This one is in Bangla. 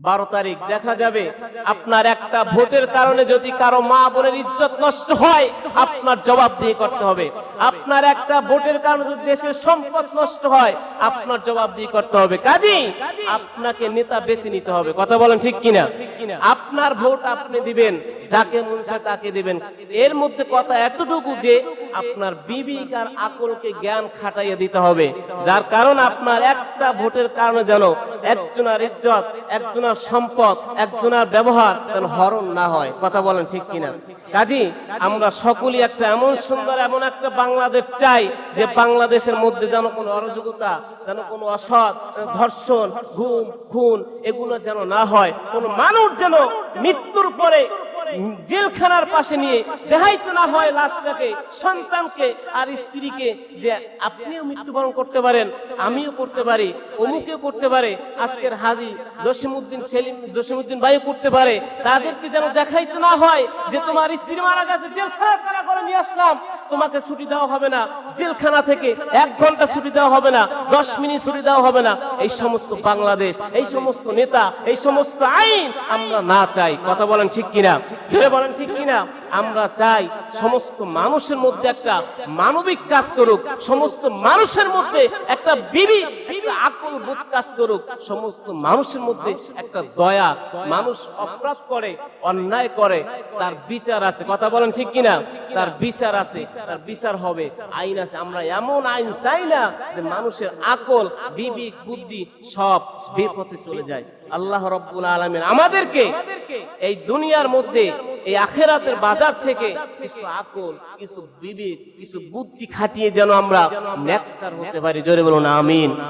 বারো তারিখ দেখা যাবে। আপনার একটা ভোটের কারণে যদি কারও মা বোনের ইজ্জত নষ্ট হয়, আপনার জবাব দিয়ে করতে হবে। আপনার একটা ভোটের কারণে যদি দেশের সম্পদ নষ্ট হয়, আপনার জবাব দিয়ে করতে হবে। কাজী, আপনাকে নেতা বেছে নিতে হবে। কথা বলেন ঠিক কিনা? আপনার ভোট আপনি দিবেন, যাকে মন চায় তাকে দিবেন। এর মধ্যে কথা এতটুকু যে আপনার বিবেক আর আকলকে জ্ঞান খাটাইয়া দিতে হবে। যার কারণ আপনার একটা ভোটের কারণে যেন একজনের ইজ্জত একজনের সম্পদ একজনের ব্যবহার যেন হরণ না হয়। কথা বলেন ঠিক কিনা? কাজী, আমরা সকলেই একটা এমন সুন্দর, এমন একটা বাংলাদেশ চাই যে বাংলাদেশের মধ্যে যেন কোনো অরাজকতা, যেন কোনো অসৎ ধর্ষণ, ঘুম, খুন এগুলো যেন না হয়, কোন মানুষ যেন মৃত্যুর পরে জেলখানার পাশে নিয়ে দেখাইতে না হয় লাশটাকে, সন্তানকে আর স্ত্রীকে যে আপনিও মৃত্যুবরণ করতে পারেন, আমিও করতে পারি, অমুকেও করতে পারে, আজকের হাজি জসিমউদ্দিন সেলিম, জসিমউদ্দিন ভাইও করতে পারে, তাদেরকে যেন দেখাইতে না হয় যে তোমার স্ত্রী মারা গেছে, জেলখানা তারা করে নিয়ে আসলাম? তোমাকে ছুটি দেওয়া হবে না, জেলখানা থেকে এক ঘণ্টা ছুটি দেওয়া হবে না, দশ মিনিট ছুটি দেওয়া হবে না। এই সমস্ত বাংলাদেশ, এই সমস্ত নেতা, এই সমস্ত আইন আমরা না চাই। কথা বলেন ঠিক কিনা? জোরে বলেন ঠিক কিনা? আমরা চাই সমস্ত মানুষের মধ্যে একটা মানবিক কাজ করুক, সমস্ত মানুষের মধ্যে একটা বিবি, একটা আকল বোধ কাজ করুক, সমস্ত মানুষের মধ্যে একটা দয়া, মানুষ অপরাধ করে, অন্যায় করে, তার বিচার আছে। কথা বলেন ঠিক কিনা? তার বিচার আছে, তার বিচার হবে, আইন আছে। আমরা এমন আইন চাই না যে মানুষের আকল, বিবেক, বুদ্ধি সব বেপথে চলে যায়। আল্লাহ রব্বুল আলমিন আমাদেরকে এই দুনিয়ার মধ্যে, এই আখেরাতের বাজার থেকে কিছু আকল, কিছু বিবেক, কিছু বুদ্ধি খাটিয়ে যেন আমরা নেককার হতে পারি। জোরে বলুন, আমিন।